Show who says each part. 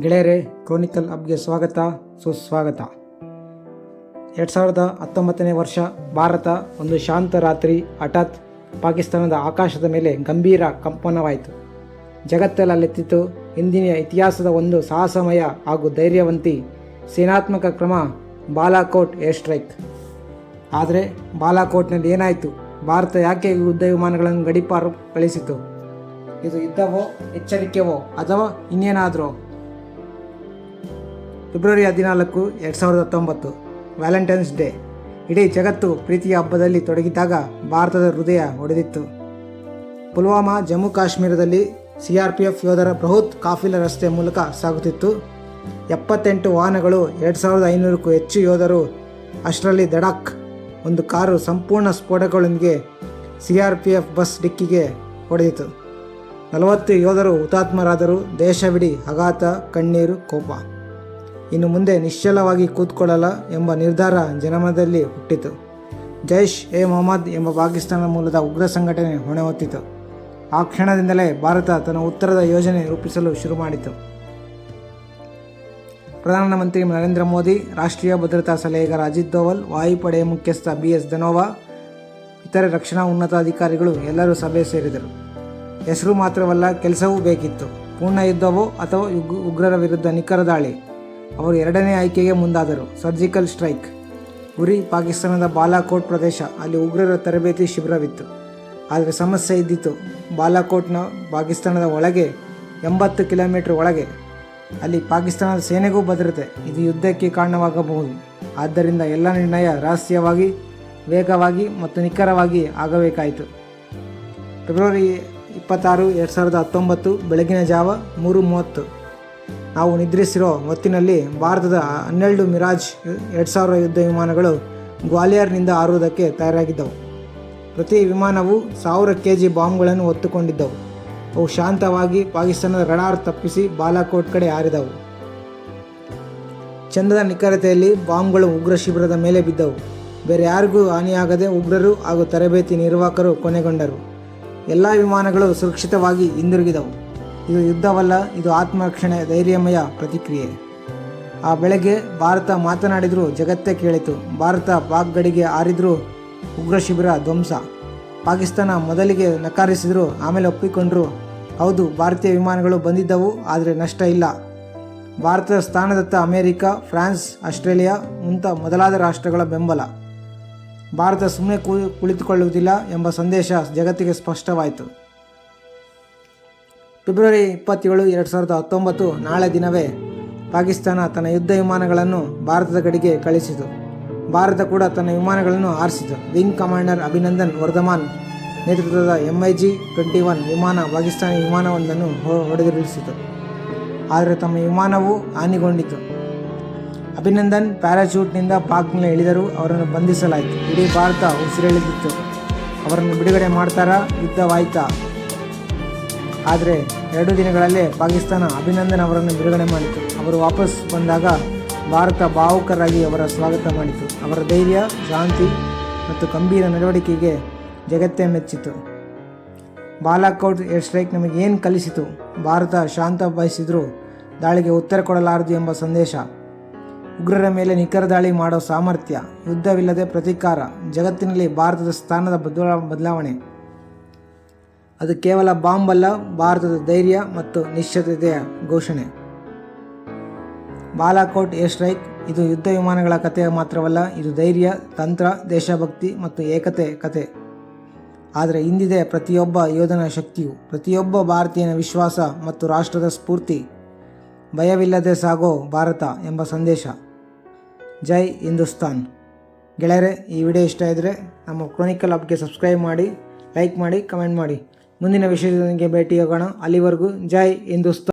Speaker 1: ಗೆಳೆಯರೇ ಕ್ರೋನಿಕಲ್ ಅಪ್ಗೆ ಸ್ವಾಗತ, ಸುಸ್ವಾಗತ. ಎರಡು ಸಾವಿರದ ಹತ್ತೊಂಬತ್ತನೇ ವರ್ಷ, ಭಾರತ ಒಂದು ಶಾಂತ ರಾತ್ರಿ, ಹಠಾತ್ ಪಾಕಿಸ್ತಾನದ ಆಕಾಶದ ಮೇಲೆ ಗಂಭೀರ ಕಂಪನವಾಯಿತು. ಜಗತ್ತಲ್ಲೆತ್ತಿತು ಇಂದಿನ ಇತಿಹಾಸದ ಒಂದು ಸಾಹಸಮಯ ಹಾಗೂ ಧೈರ್ಯವಂತಿ ಸೇನಾತ್ಮಕ ಕ್ರಮ, ಬಾಲಾಕೋಟ್ ಏರ್ ಸ್ಟ್ರೈಕ್. ಆದರೆ ಬಾಲಾಕೋಟ್ನಲ್ಲಿ ಏನಾಯಿತು? ಭಾರತ ಯಾಕೆ ಯುದ್ಧ ವಿಮಾನಗಳನ್ನು ಗಡಿಪಾರು ಕಳಿಸಿತು? ಇದು ಯುದ್ಧವೋ ಎಚ್ಚರಿಕೆವೋ, ಅಥವಾ ಇನ್ನೇನಾದರೂ? ಫೆಬ್ರವರಿ ಹದಿನಾಲ್ಕು, ಎರಡು ಸಾವಿರದ ಹತ್ತೊಂಬತ್ತು, ವ್ಯಾಲೆಂಟೈನ್ಸ್ ಡೇ. ಇಡೀ ಜಗತ್ತು ಪ್ರೀತಿಯ ಹಬ್ಬದಲ್ಲಿ ತೊಡಗಿದ್ದಾಗ ಭಾರತದ ಹೃದಯ ಒಡೆದಿತ್ತು. ಪುಲ್ವಾಮಾ, ಜಮ್ಮು ಕಾಶ್ಮೀರದಲ್ಲಿ ಸಿ ಆರ್ ಪಿ ಎಫ್ ಯೋಧರ ಬೃಹತ್ ಕಾಫಿಲ ರಸ್ತೆ ಮೂಲಕ ಸಾಗುತ್ತಿತ್ತು. ಎಪ್ಪತ್ತೆಂಟು ವಾಹನಗಳು, ಎರಡು ಸಾವಿರದ ಐನೂರಕ್ಕೂ ಹೆಚ್ಚು ಯೋಧರು, ಅಷ್ಟರಲ್ಲಿ ದಡಾಕ್ ಒಂದು ಕಾರು ಸಂಪೂರ್ಣ ಸ್ಫೋಟಗಳೊಂದಿಗೆ C R P F bus ಡಿಕ್ಕಿಗೆ ಹೊಡೆದಿತು ನಲವತ್ತು ಯೋಧರು ಹುತಾತ್ಮರಾದರು. ದೇಶವಿಡಿ ಆಘಾತ ಕಣ್ಣೀರು, ಕೋಪ. ಇನ್ನು ಮುಂದೆ ನಿಶ್ಚಲವಾಗಿ ಕೂತ್ಕೊಳ್ಳಲ್ಲ ಎಂಬ ನಿರ್ಧಾರ ಜನಮನದಲ್ಲಿ ಹುಟ್ಟಿತು. ಜೈಷ್ ಎ ಮೊಹಮ್ಮದ್ ಎಂಬ ಪಾಕಿಸ್ತಾನ ಮೂಲದ ಉಗ್ರ ಸಂಘಟನೆ ಹೊಣೆ ಹೊತ್ತಿತು ಆ ಕ್ಷಣದಿಂದಲೇ ಭಾರತ ತನ್ನ ಉತ್ತರದ ಯೋಜನೆ ರೂಪಿಸಲು ಶುರು ಮಾಡಿತು. ಪ್ರಧಾನಮಂತ್ರಿ ನರೇಂದ್ರ ಮೋದಿ, ರಾಷ್ಟ್ರೀಯ ಭದ್ರತಾ ಸಲಹೆಗಾರ ಅಜಿತ್ ದೋವಲ್ ವಾಯುಪಡೆಯ ಮುಖ್ಯಸ್ಥ ಬಿ ಎಸ್ ಧನೋವಾ, ಇತರೆ ರಕ್ಷಣಾ ಉನ್ನತಾಧಿಕಾರಿಗಳು ಎಲ್ಲರೂ ಸಭೆ ಸೇರಿದರು. ಹೆಸರು ಮಾತ್ರವಲ್ಲ, ಕೆಲಸವೂ ಬೇಕಿತ್ತು. ಪೂರ್ಣ ಯುದ್ಧವೋ ಅಥವಾ ಉಗ್ರರ ವಿರುದ್ಧ ನಿಖರ ದಾಳಿ? ಅವರು ಎರಡನೇ ಆಯ್ಕೆಗೆ ಮುಂದಾದರು, ಸರ್ಜಿಕಲ್ ಸ್ಟ್ರೈಕ್. ಗುರಿ ಪಾಕಿಸ್ತಾನದ ಬಾಲಾಕೋಟ್ ಪ್ರದೇಶ, ಅಲ್ಲಿ ಉಗ್ರರ ತರಬೇತಿ ಶಿಬಿರವಿತ್ತು. ಆದರೆ ಸಮಸ್ಯೆ ಇದ್ದಿತ್ತು, ಬಾಲಾಕೋಟ್ನ ಪಾಕಿಸ್ತಾನದ ಒಳಗೆ, ಎಂಬತ್ತು ಕಿಲೋಮೀಟರ್ ಒಳಗೆ. ಅಲ್ಲಿ ಪಾಕಿಸ್ತಾನದ ಸೇನೆಗೂ ಭದ್ರತೆ, ಇದು ಯುದ್ಧಕ್ಕೆ ಕಾರಣವಾಗಬಹುದು. ಆದ್ದರಿಂದ ಎಲ್ಲ ನಿರ್ಣಯ ರಹಸ್ಯವಾಗಿ, ವೇಗವಾಗಿ ಮತ್ತು ನಿಖರವಾಗಿ ಆಗಬೇಕಾಯಿತು. ಫೆಬ್ರವರಿ ಇಪ್ಪತ್ತಾರು, ಎರಡು ಸಾವಿರದ ಹತ್ತೊಂಬತ್ತು, ಬೆಳಗಿನ ಜಾವ ಮೂರು ಮೂವತ್ತು. ನಾವು ನಿದ್ರಿಸಿರೋ ಹೊತ್ತಿನಲ್ಲಿ ಭಾರತದ ಹನ್ನೆರಡು ಮಿರಾಜ್ ಎರಡು ಸಾವಿರ ಯುದ್ಧ ವಿಮಾನಗಳು ಗ್ವಾಲಿಯರ್ನಿಂದ ಹಾರುವುದಕ್ಕೆ ತಯಾರಾಗಿದ್ದವು. ಪ್ರತಿ ವಿಮಾನವು ಸಾವಿರ ಕೆ ಜಿ ಬಾಂಬ್ಗಳನ್ನು ಹೊತ್ತುಕೊಂಡಿದ್ದವು. ಅವು ಶಾಂತವಾಗಿ ಪಾಕಿಸ್ತಾನದ ರಡಾರ್ ತಪ್ಪಿಸಿ ಬಾಲಾಕೋಟ್ ಕಡೆ ಹಾರಿದವು. ಚಂದದ ನಿಖರತೆಯಲ್ಲಿ ಬಾಂಬ್ಗಳು ಉಗ್ರ ಶಿಬಿರದ ಮೇಲೆ ಬಿದ್ದವು. ಬೇರೆ ಯಾರಿಗೂ ಹಾನಿಯಾಗದೆ ಉಗ್ರರು ಹಾಗೂ ತರಬೇತಿ ನಿರ್ವಾಹಕರು ಕೊನೆಗೊಂಡರು. ಎಲ್ಲ ವಿಮಾನಗಳು ಸುರಕ್ಷಿತವಾಗಿ ಹಿಂದಿರುಗಿದವು. ಇದು ಯುದ್ಧವಲ್ಲ, ಇದು ಆತ್ಮರಕ್ಷಣೆ ಧೈರ್ಯಮಯ ಪ್ರತಿಕ್ರಿಯೆ. ಆ ಬೆಳಗ್ಗೆ ಭಾರತ ಮಾತನಾಡಿದರೂ ಜಗತ್ತೇ ಕೇಳಿತು. ಭಾರತ ಪಾಕ್ ಗಡಿಗೆ ಹಾರಿದರೂ ಉಗ್ರ ಶಿಬಿರ ಧ್ವಂಸ. ಪಾಕಿಸ್ತಾನ ಮೊದಲಿಗೆ ನಕಾರಿಸಿದರು, ಆಮೇಲೆ ಒಪ್ಪಿಕೊಂಡರು. ಹೌದು, ಭಾರತೀಯ ವಿಮಾನಗಳು ಬಂದಿದ್ದವು, ಆದರೆ ನಷ್ಟ ಇಲ್ಲ. ಭಾರತದ ಸ್ಥಾನದತ್ತ ಅಮೆರಿಕ, ಫ್ರಾನ್ಸ್, ಆಸ್ಟ್ರೇಲಿಯಾ ಮುಂತ ಮೊದಲಾದ ರಾಷ್ಟ್ರಗಳ ಬೆಂಬಲ. ಭಾರತ ಸುಮ್ಮನೆ ಕುಳಿತುಕೊಳ್ಳುವುದಿಲ್ಲ ಎಂಬ ಸಂದೇಶ ಜಗತ್ತಿಗೆ ಸ್ಪಷ್ಟವಾಯಿತು. ಫೆಬ್ರವರಿ ಇಪ್ಪತ್ತೇಳು, ಎರಡು ಸಾವಿರದ ಹತ್ತೊಂಬತ್ತು, ನಾಳೆ ದಿನವೇ ಪಾಕಿಸ್ತಾನ ತನ್ನ ಯುದ್ಧ ವಿಮಾನಗಳನ್ನು ಭಾರತದ ಗಡಿಗೆ ಕಳಿಸಿತು. ಭಾರತ ಕೂಡ ತನ್ನ ವಿಮಾನಗಳನ್ನು ಹಾರಿಸಿತು ವಿಂಗ್ ಕಮಾಂಡರ್ ಅಭಿನಂದನ್ ವರ್ಧಮಾನ್ ನೇತೃತ್ವದ ಎಂಐಜಿ ಟ್ವೆಂಟಿ ಒನ್ ವಿಮಾನ ಪಾಕಿಸ್ತಾನಿ ವಿಮಾನವೊಂದನ್ನು ಹೊಡೆದುರುಳಿಸಿತು. ಆದರೆ ತಮ್ಮ ವಿಮಾನವು ಹಾನಿಗೊಂಡಿತು. ಅಭಿನಂದನ್ ಪ್ಯಾರಾಚೂಟ್ನಿಂದ ಪಾಕ್ನಲ್ಲಿ ಇಳಿದರು, ಅವರನ್ನು ಬಂಧಿಸಲಾಯಿತು. ಇಡೀ ಭಾರತ ಉಸಿರೆಳೆದಿತ್ತು. ಅವರನ್ನು ಬಿಡುಗಡೆ ಮಾಡ್ತಾರಾ ಯುದ್ಧವಾಯ್ತಾ? ಆದರೆ ಎರಡು ದಿನಗಳಲ್ಲೇ ಪಾಕಿಸ್ತಾನ ಅಭಿನಂದನ್ ಅವರನ್ನು ಬಿಡುಗಡೆ ಮಾಡಿತು. ಅವರು ವಾಪಸ್ ಬಂದಾಗ ಭಾರತ ಭಾವುಕರಾಗಿ ಅವರ ಸ್ವಾಗತ ಮಾಡಿತು. ಅವರ ಧೈರ್ಯ, ಶಾಂತಿ ಮತ್ತು ಗಂಭೀರ ನಡವಳಿಕೆಗೆ ಜಗತ್ತೇ ಮೆಚ್ಚಿತು. ಬಾಲಾಕೋಟ್ ಏರ್ ಸ್ಟ್ರೈಕ್ ನಮಗೆ ಏನು ಕಲಿಸಿತು? ಭಾರತ ಶಾಂತ ಬಯಸಿದರೂ ದಾಳಿಗೆ ಉತ್ತರ ಕೊಡಲಾರದು ಎಂಬ ಸಂದೇಶ ಉಗ್ರರ ಮೇಲೆ ನಿಖರ ದಾಳಿ ಮಾಡೋ ಸಾಮರ್ಥ್ಯ, ಯುದ್ಧವಿಲ್ಲದೆ ಪ್ರತೀಕಾರ, ಜಗತ್ತಿನಲ್ಲಿ ಭಾರತದ ಸ್ಥಾನದ ಬದಲಾ, ಬದಲಾವಣೆ. ಅದು ಕೇವಲ ಬಾಂಬ್ ಅಲ್ಲ ಭಾರತದ ಧೈರ್ಯ ಮತ್ತು ನಿಶ್ಚಿತತೆಯ ಘೋಷಣೆ. ಬಾಲಾಕೋಟ್ ಏರ್ ಸ್ಟ್ರೈಕ್, ಇದು ಯುದ್ಧ ವಿಮಾನಗಳ ಕಥೆ ಮಾತ್ರವಲ್ಲ, ಇದು ಧೈರ್ಯ, ತಂತ್ರ, ದೇಶಭಕ್ತಿ ಮತ್ತು ಏಕತೆ ಕತೆ ಆದರೆ ಇಂದಿದೆ ಪ್ರತಿಯೊಬ್ಬ ಯೋಧನ ಶಕ್ತಿಯು, ಪ್ರತಿಯೊಬ್ಬ ಭಾರತೀಯನ ವಿಶ್ವಾಸ ಮತ್ತು ರಾಷ್ಟ್ರದ ಸ್ಫೂರ್ತಿ. ಭಯವಿಲ್ಲದೆ ಸಾಗೋ ಭಾರತ ಎಂಬ ಸಂದೇಶ. ಜೈ ಹಿಂದೂಸ್ತಾನ್. ಗೆಳೆಯರೆ, ಈ ವಿಡಿಯೋ ಇಷ್ಟ ಇದ್ದರೆ ನಮ್ಮ ಕ್ರೋನಿಕಲ್ ಆಪ್ಗೆ ಸಬ್ಸ್ಕ್ರೈಬ್ ಮಾಡಿ ಲೈಕ್ ಮಾಡಿ ಕಮೆಂಟ್ ಮಾಡಿ. ಮುಂದಿನ ವಿಷಯದೊಂದಿಗೆ ಭೇಟಿಯಾಗೋಣ. ಅಲ್ಲಿವರೆಗೂ ಜೈ ಹಿಂದೂಸ್ತಾನ್.